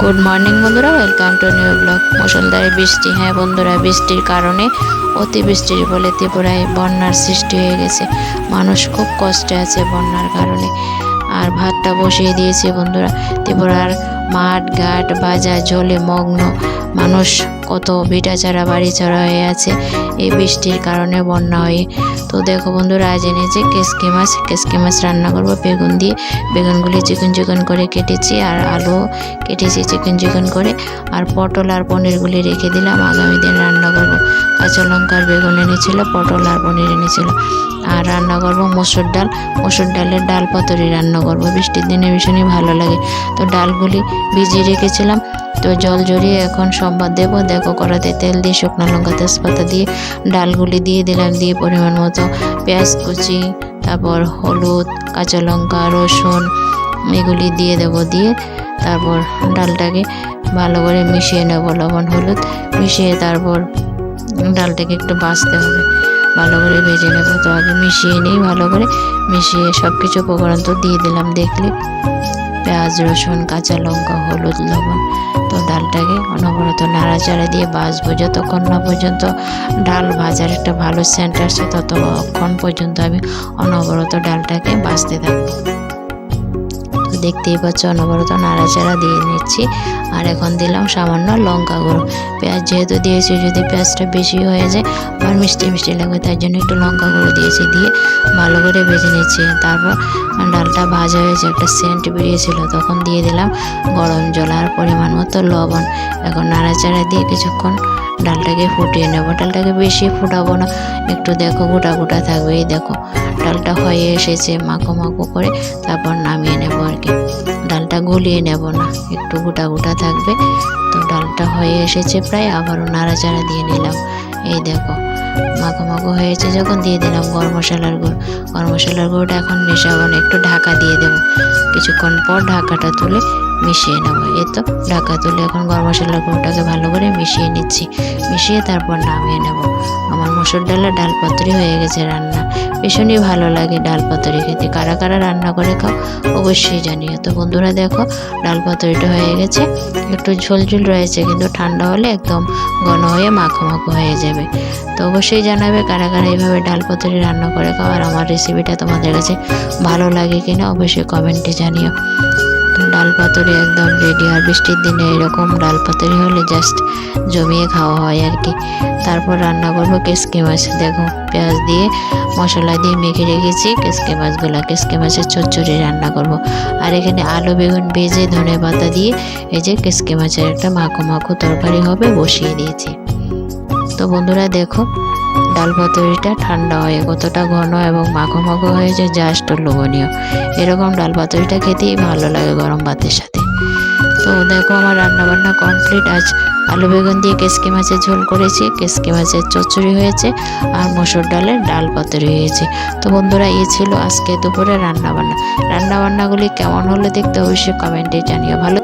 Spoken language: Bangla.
গুড মর্নিং বন্ধুরা ওয়েলকাম টু নিউ ব্লগ মুসলধারে বৃষ্টি হ্যাঁ বন্ধুরা, বৃষ্টির কারণে অতিবৃষ্টির ফলে ত্রিপুরায় বন্যার সৃষ্টি হয়ে গেছে। মানুষ খুব কষ্টে আছে বন্যার কারণে। আর ভাতটা বসিয়ে দিয়েছে বন্ধুরা, ত্রিপুরার মাঠ, ঘাট, বাজার, জলে মগ্ন। মানুষ কত ভিটা বাড়ি ছাড়া হয়ে আছে। এই বৃষ্টির কারণে বন্যা হয়ে। তো দেখো বন্ধুরা, আজ এনেছে কেসকি মাছ। কেসকি মাছ রান্না করব। বেগুন দিয়ে বেগুনগুলি চিকন চিকন করে কেটেছি আর আলু কেটেছি চিকন চিকন করে। আর পটল আর পনিরগুলি রেখে দিলাম। আগামী দিন রান্না করব। কাঁচা লঙ্কার বেগুন এনেছিল, পটল আর পনির এনেছিল। আর রান্না করব মসুর ডাল। মসুর ডালের ডাল পাতুরি রান্না করব। বৃষ্টির দিনে ভীষণই ভালো লাগে। তো ডালগুলি ভিজিয়ে রেখেছিলাম। তো জল জড়িয়ে এখন সম্বাদ দেবো। দেখো কড়াতে তেল দিয়ে শুকনো লঙ্কা তেজপাতা দিয়ে ডালগুলি দিয়ে দিলাম দিয়ে পরিমাণ মতো পেঁয়াজ কুচি, তারপর হলুদ, কাঁচা লঙ্কা, রসুন এগুলি দিয়ে দেবো দিয়ে তারপর ডালটাকে ভালো করে মিশিয়ে নেব। লবণ, হলুদ মিশিয়ে তারপর ডালটাকে একটু বাছতে হবে। ভালো করে ভেজে নেব। তো আগে মিশিয়ে নিই ভালো করে। মিশিয়ে সব কিছু উপকরণ তো দিয়ে দিলাম দেখলে। পেঁয়াজ, রসুন, কাঁচা লঙ্কা, হলুদ, লবণ। তো ডালটাকে অনবরত নাড়াচাড়া দিয়ে বাজবো যতক্ষণ না পর্যন্ত ডাল ভাজার একটা ভালো সেন্ট আসছে ততক্ষণ পর্যন্ত আমি অনবরত ডালটাকে বাজতে থাকব। দেখতেই পাচ্ছ, অনবরত নাড়াচাড়া দিয়ে নিচ্ছি। আর এখন দিলাম সামান্য লঙ্কা গুঁড়ো। পেঁয়াজ যেহেতু দিয়েছি, যদি পেঁয়াজটা বেশি হয়ে যায় আমার মিষ্টি মিষ্টি লাগবে তার জন্য একটু লঙ্কা গুঁড়ো দিয়েছি, দিয়ে ভালো করে ভেজে নিচ্ছি। তারপর ডালটা ভাজা হয়েছে, একটা সেন্ট বেরিয়েছিল, তখন দিয়ে দিলাম গরম জল আর পরিমাণ মতো লবণ। এখন নাড়াচাড়া দিয়ে কিছুক্ষণ ডালটাকে ফুটিয়ে নেব। ডালটাকে বেশি ফুটাবো না, একটু দেখো গোটা গোটা থাকবে, এই দেখো। ডালটা হয়ে এসেছে মাখো মাখো করে, তারপর নামিয়ে নেব আর কি। ডালটা গলিয়ে নেব না, একটু গোটা গোটা থাকবে। তো ডালটা হয়ে এসেছে প্রায়, আবারও নাড়াচাড়া দিয়ে নিলাম। এই দেখো মাখো মাখো হয়েছে যখন দিয়ে দিলাম গরম মশলার গুঁড়ো। গরম মশলার গুঁড়োটা এখন মেশাবো না, একটু ঢাকা দিয়ে দেবো। কিছুক্ষণ পর ঢাকাটা তুলে মিশিয়ে নেব। এই তো ঢাকা তুলে এখন গরম মশলার গুঁড়োটাকে ভালো করে মিশিয়ে নিচ্ছি। মিশিয়ে তারপর নামিয়ে নেব। আমার মসুর ডালের ডাল পাতুরি হয়ে গেছে রান্না। ভীষণই ভালো লাগে ডাল পাতুরি খেতে। কারা কারা রান্না করে খাও অবশ্যই জানিও। তো বন্ধুরা দেখো, ডাল পাতুরিটা হয়ে গেছে। একটু ঝোল রয়েছে কিন্তু ঠান্ডা হলে একদম ঘন হয়ে মাখো মাখো হয়ে যাবে। তো অবশ্যই জানাবে কারা কারা এইভাবে ডাল পাতুরি রান্না করে খাও, আর আমার রেসিপিটা তোমাদের কাছে ভালো লাগে কিনা অবশ্যই কমেন্টে জানিও। ডাল পাতুরি একদম রেডি আর বৃষ্টির দিনে এরকম ডাল পাতুরি হলে জাস্ট জমিয়ে খাওয়া হয় আর কি। তারপর রান্না করব কেসকি মাছ। দেখো, পেঁয়াজ দিয়ে মশলা দিয়ে মেখে রেখেছি, কেসকে মাছগুলো, কেসকে মাছের চচ্চড়ি রান্না করব। আর এখানে আলু, বেগুন ভেজে ধনে পাতা দিয়ে এই যে কেসকে মাছের একটা মাখো মাখো তরকারি হবে বসিয়ে দিয়েছি। তো বন্ধুরা দেখো ডাল পাতুরিটা ঠান্ডা হয়ে, কতটা ঘন এবং মাখো মাখো হয়েছে জাস্ট লোভনীয়। এরকম ডাল পাতুরিটা খেতেই ভালো লাগে গরম ভাতের সাথে। তো দেখো আমার রান্নাবান্না কমপ্লিট আজ আলু বেগুন দিয়ে কেসকি মাছের ঝোল করেছি, কেসকি মাছের চচ্চড়ি হয়েছে আর মসুর ডালের ডাল পাতুরি হয়েছে। তো বন্ধুরা এই ছিল আজকে দুপুরে রান্নাবান্না। রান্নাবান্নাগুলি কেমন হলো দেখতে অবশ্যই কমেন্টে জানিও। ভালো